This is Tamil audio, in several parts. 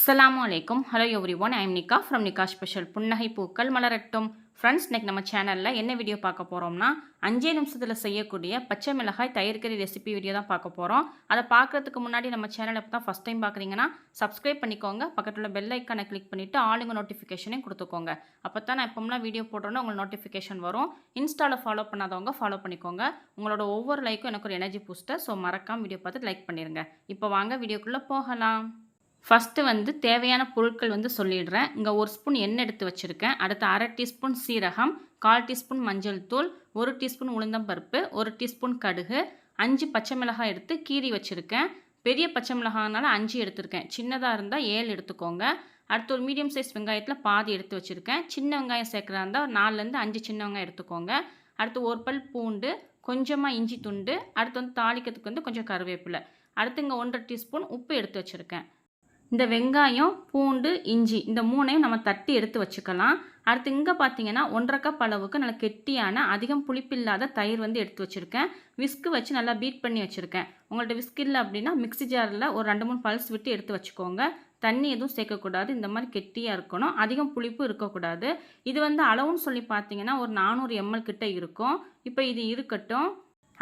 அஸ்ஸலாமு அலைக்கும். Hello everyone I'm Nikka from Nikka special புன்னகை பூக்கள் மலரட்டும். ஃப்ரெண்ட்ஸ் இன்றைக்கி நம்ம சேனலில் என்ன வீடியோ பார்க்க போகிறோம்னா அஞ்சே நிமிஷத்தில் செய்யக்கூடிய பச்சை மிளகாய் தயிர்கறி ரெசிபி வீடியோ தான் பார்க்க போகிறோம் அதை பார்க்குறதுக்கு முன்னாடி நம்ம சேனலை தான் ஃபஸ்ட் டைம் பார்க்குறீங்கன்னா சப்ஸ்கிரைப் பண்ணிக்கோங்க. பக்கத்தில் உள்ள பெல் ஐக்கானை கிளிக் பண்ணிவிட்டு ஆளுங்க நோட்டிஃபிகேஷனையும் கொடுத்துக்கோங்க. அப்போ தான் நான் எப்போம்லாம் வீடியோ போடுறோன்னா உங்களுக்கு நோட்டிஃபிகேஷன் வரும். இன்ஸ்டாவில் ஃபாலோ பண்ணாதவங்க ஃபாலோ பண்ணிக்கோங்க. உங்களோட ஒவ்வொரு லைக்கும் எனக்கு ஒரு எனர்ஜி பூஸ்டர் ஸோ மறக்காமல் வீடியோ பார்த்து லைக் பண்ணிடுங்க இப்போ வாங்க வீடியோக்குள்ளே போகலாம். ஃபஸ்ட்டு வந்து தேவையான பொருட்கள் வந்து சொல்லிடுறேன். இங்கே ஒரு ஸ்பூன் எண்ணெய் எடுத்து வச்சுருக்கேன். அடுத்து அரை டீஸ்பூன் சீரகம் கால் டீஸ்பூன் மஞ்சள் தூள் ஒரு டீஸ்பூன் உளுந்தம்பருப்பு ஒரு டீஸ்பூன் கடுகு அஞ்சு பச்சை மிளகாய் எடுத்து கீறி வச்சுருக்கேன். பெரிய பச்சை மிளகாய்னால அஞ்சு எடுத்திருக்கேன். சின்னதாக இருந்தால் ஏழு எடுத்துக்கோங்க. அடுத்து ஒரு மீடியம் சைஸ் வெங்காயத்தில் பாதி எடுத்து வச்சுருக்கேன். சின்ன வெங்காயம் சேர்க்குறா இருந்தால் நாலுலேருந்து அஞ்சு சின்ன வெங்காயம் எடுத்துக்கோங்க. அடுத்து ஒரு பல் பூண்டு கொஞ்சமாக இஞ்சி துண்டு அடுத்து வந்து தாளிக்கிறதுக்கு வந்து கொஞ்சம் கருவேப்பிலை. அடுத்து இங்கே ஒன்றரை டீஸ்பூன் உப்பு எடுத்து வச்சுருக்கேன். இந்த வெங்காயம் பூண்டு இஞ்சி இந்த மூணையும் நம்ம தட்டி எடுத்து வச்சுக்கலாம். அடுத்து இங்கே பார்த்தீங்கன்னா ஒன்றரை கப் அளவுக்கு நல்ல கெட்டியான அதிகம் புளிப்பில்லாத தயிர் வந்து எடுத்து வச்சுருக்கேன். விஸ்க்கு வச்சு நல்லா பீட் பண்ணி வச்சுருக்கேன். உங்கள்ட்ட விஸ்க் இல்லை அப்படின்னா மிக்ஸி ஜாரில் ஒரு ரெண்டு மூணு பல்ஸ் விட்டு எடுத்து வச்சுக்கோங்க. தண்ணி எதுவும் சேர்க்கக்கூடாது. இந்த மாதிரி கெட்டியாக இருக்கணும். அதிகம் புளிப்பு இருக்கக்கூடாது. இது வந்து அளவுன்னு சொல்லி பார்த்தீங்கன்னா ஒரு நானூறு எம்எல் கிட்ட இருக்கும். இப்போ இது இருக்கட்டும்.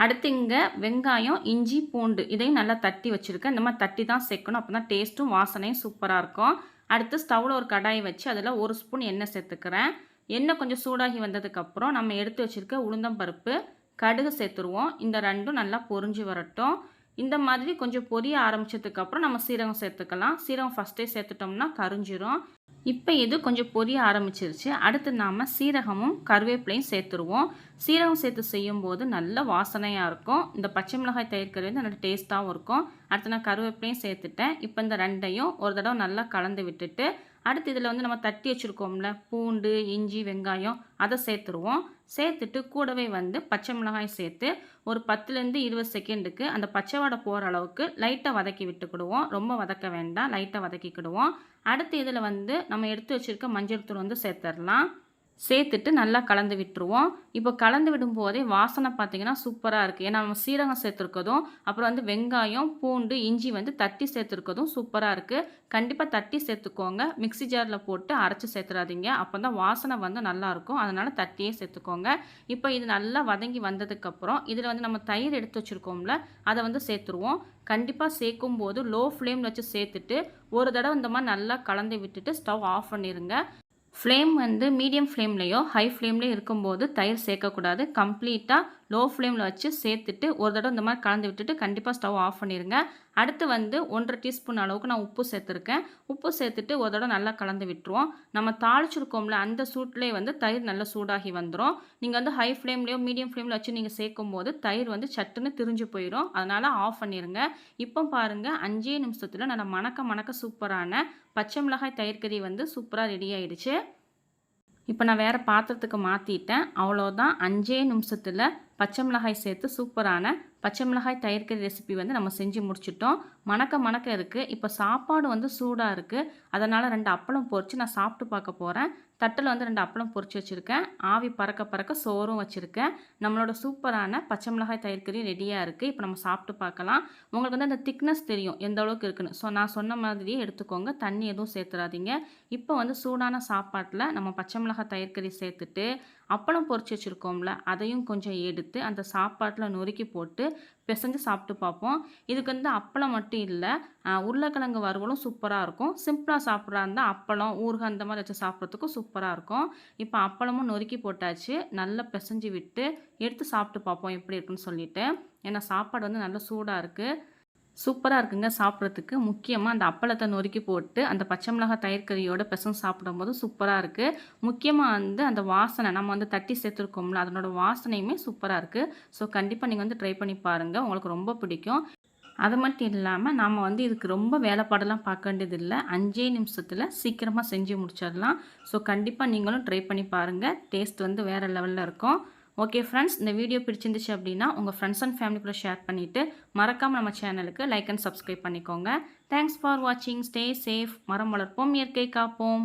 அடுத்து இங்கே வெங்காயம் இஞ்சி பூண்டு இதையும் நல்லா தட்டி வச்சுருக்கேன். இந்த மாதிரி தட்டி தான் சேர்க்கணும். அப்போ தான் டேஸ்ட்டும் வாசனையும் சூப்பராக இருக்கும். அடுத்து ஸ்டவ்வில் ஒரு கடாயை வச்சு அதில் ஒரு ஸ்பூன் எண்ணெய் சேர்த்துக்கிறேன். எண்ணெய் கொஞ்சம் சூடாகி வந்ததுக்கப்புறம் நம்ம எடுத்து வச்சுருக்க உளுந்தம்பருப்பு கடுகு சேர்த்துருவோம். இந்த ரெண்டும் நல்லா பொறிஞ்சு வரட்டும். இந்த மாதிரி கொஞ்சம் பொரிய ஆரம்பித்ததுக்கப்புறம் நம்ம சீரகம் சேர்த்துக்கலாம். சீரகம் ஃபஸ்ட்டே சேர்த்துட்டோம்னா கரிஞ்சிரும். இப்போ இது கொஞ்சம் பொரிய ஆரம்பிச்சிருச்சு. அடுத்து நாம் சீரகமும் கருவேப்பிலையும் சேர்த்துருவோம். சீரகம் சேர்த்து செய்யும்போது நல்ல வாசனையாக இருக்கும். இந்த பச்சை மிளகாய் தயிர் வந்து நல்ல டேஸ்ட்டாகவும் இருக்கும். அடுத்து நான் கருவேப்பிலையும் சேர்த்துட்டேன். இப்போ இந்த ரெண்டையும் ஒரு தடவை நல்லா கலந்து விட்டுட்டு அடுத்து இதில் வந்து நம்ம தட்டி வச்சுருக்கோம்ல பூண்டு இஞ்சி வெங்காயம் அதை சேர்த்துருவோம். சேர்த்துட்டு கூடவே வந்து பச்சை மிளகாய் சேர்த்து ஒரு பத்துலேருந்து இருபது செகண்டுக்கு அந்த பச்சை வடை போகிற அளவுக்கு லைட்டாக வதக்கி விட்டுக்கிடுவோம். ரொம்ப வதக்க வேண்டாம் லைட்டாக வதக்கிக்கிடுவோம். அடுத்து இதில் வந்து நம்ம எடுத்து வச்சுருக்க மஞ்சள் தூள் வந்து சேர்த்துடலாம். சேர்த்துட்டு நல்லா கலந்து விட்டுருவோம். இப்போ கலந்து விடும்போதே வாசனை பார்த்தீங்கன்னா சூப்பராக இருக்குது ஏன்னா நம்ம சீரகம் சேர்த்துருக்கதும் அப்புறம் வந்து வெங்காயம் பூண்டு இஞ்சி வந்து தட்டி சேர்த்துருக்கதும் சூப்பராக இருக்குது கண்டிப்பாக தட்டி சேர்த்துக்கோங்க. மிக்சி ஜாரில் போட்டு அரைச்சி சேர்த்துறாதீங்க. அப்போ தான் வாசனை வந்து நல்லாயிருக்கும் அதனால் தட்டியே சேர்த்துக்கோங்க. இப்போ இது நல்லா வதங்கி வந்ததுக்கப்புறம் இதில் வந்து நம்ம தயிர் எடுத்து வச்சுருக்கோம்ல அதை வந்து சேர்த்துருவோம். கண்டிப்பாக சேர்க்கும் போது லோ ஃப்ளேமில் வச்சு சேர்த்துட்டு ஒரு தடவை இந்த மாதிரி நல்லா கலந்து விட்டுட்டு ஸ்டவ் ஆஃப் பண்ணிடுங்க ஃப்ளேம் வந்து மீடியம் ஃப்ளேம்லேயோ ஹை ஃப்ளேம்லேயோ இருக்கும்போது தயிர் சேர்க்கக்கூடாது. கம்ப்ளீட்டாக லோ ஃப்ளேமில் வச்சு சேர்த்துட்டு ஒரு தடவை இந்த மாதிரி கலந்து விட்டுட்டு கண்டிப்பாக ஸ்டவ் ஆஃப் பண்ணிடுங்க அடுத்து வந்து ஒன்றரை டீஸ்பூன் அளவுக்கு நான் உப்பு சேர்த்துருக்கேன். உப்பு சேர்த்துட்டு ஒரு தடவை நல்லா கலந்து விட்டுருவோம். நம்ம தாளிச்சிருக்கோம்ல அந்த சூட்லேயே வந்து தயிர் நல்லா சூடாகி வந்துடும் நீங்கள் வந்து ஹை ஃப்ளேம்லேயோ மீடியம் ஃப்ளேமில் வச்சு நீங்கள் சேர்க்கும் போது தயிர் வந்து சட்டுன்னு திரிஞ்சு போயிடும் அதனால் ஆஃப் பண்ணிடுங்க இப்போ பாருங்கள் அஞ்சே நிமிஷத்தில் நல்லா மணக்க மணக்க சூப்பரான பச்சை மிளகாய் தயிர் கறி வந்து சூப்பராக ரெடி ஆயிடுச்சு. இப்போ நான் வேறு பாத்திரத்துக்கு மாற்றிட்டேன் அவ்வளோதான் அஞ்சே நிமிஷத்தில் பச்சை மிளகாய் சேர்த்து சூப்பரான பச்சை மிளகாய் தயிர்க்கறி ரெசிபி வந்து நம்ம செஞ்சு முடிச்சிட்டோம். மணக்க மணக்க இருக்குது இப்போ சாப்பாடு வந்து சூடாக இருக்குது அதனால் ரெண்டு அப்பளம் பொறிச்சு நான் சாப்பிட்டு பார்க்க போகிறேன் தட்டில் வந்து ரெண்டு அப்பளம் பொறிச்சு வச்சுருக்கேன். ஆவி பறக்க பறக்க சோறும் வச்சுருக்கேன். நம்மளோட சூப்பரான பச்சை மிளகாய் தயிர்க்கறி ரெடியாக இருக்குது இப்போ நம்ம சாப்பிட்டு பார்க்கலாம். உங்களுக்கு வந்து அந்த திக்னஸ் தெரியும் எந்த அளவுக்கு இருக்குன்னு. ஸோ நான் சொன்ன மாதிரியே எடுத்துக்கோங்க. தண்ணி எதுவும் சேர்த்துறாதீங்க. இப்போ வந்து சூடான சாப்பாட்டில் நம்ம பச்சை மிளகாய் தயிர்க்கறி சேர்த்துட்டு அப்பளம் பொறிச்சு வச்சுருக்கோம்ல அதையும் கொஞ்சம் எடுத்து அந்த சாப்பாட்டில் நொறுக்கி போட்டு பிசைஞ்சு சாப்பிட்டு பார்ப்போம். இதுக்கு வந்து அப்பளம் மட்டும் இல்லை உருளைக்கிழங்கு வறுவலும் சூப்பராக இருக்கும். சிம்பிளாக சாப்பிட்றா இருந்தால் அப்பளம் ஊறுகாய் அந்த மாதிரி வச்சு சாப்பிட்றதுக்கும் சூப்பராக இருக்கும். இப்போ அப்பளமும் நொறுக்கி போட்டாச்சு நல்லா பிசைஞ்சு விட்டு எடுத்து சாப்பிட்டு பார்ப்போம் எப்படி இருக்குன்னு சொல்லிட்டு. ஏன்னா சாப்பாடு வந்து நல்லா சூடாக இருக்குது சூப்பராக இருக்குங்க சாப்பிட்றதுக்கு. முக்கியமாக அந்த அப்பளத்தை நொறுக்கி போட்டு அந்த பச்சை மிளகாய் தயிர்கறியோட பெசம் சாப்பிடும்போது சூப்பராக இருக்குது முக்கியமாக வந்து அந்த வாசனை நம்ம வந்து தட்டி சேர்த்துருக்கோம்ல அதனோட வாசனையுமே சூப்பராக இருக்குது ஸோ கண்டிப்பாக நீங்கள் வந்து ட்ரை பண்ணி பாருங்கள் உங்களுக்கு ரொம்ப பிடிக்கும். அது மட்டும் இல்லாமல் நாம் வந்து இதுக்கு ரொம்ப வேலைப்பாடெல்லாம் பார்க்க வேண்டியதில்லை. அஞ்சே நிமிஷத்தில் சீக்கிரமாக செஞ்சு முடிச்சிடலாம். ஸோ கண்டிப்பாக நீங்களும் ட்ரை பண்ணி பாருங்கள் டேஸ்ட் வந்து வேறு லெவலில் இருக்கும். ஓகே ஃப்ரெண்ட்ஸ் இந்த வீடியோ பிடிச்சிருந்துச்சு அப்படின்னா உங்கள் ஃப்ரெண்ட்ஸ் அண்ட் ஃபேமிலி கூட ஷேர் பண்ணிவிட்டு மறக்காமல் நம்ம சேனலுக்கு லைக் அண்ட் சப்ஸ்கிரைப் பண்ணிக்கோங்க. தேங்க்ஸ் ஃபார் வாட்சிங் ஸ்டே சேஃப் மரம் வளர்ப்போம். இயற்கை காப்போம்.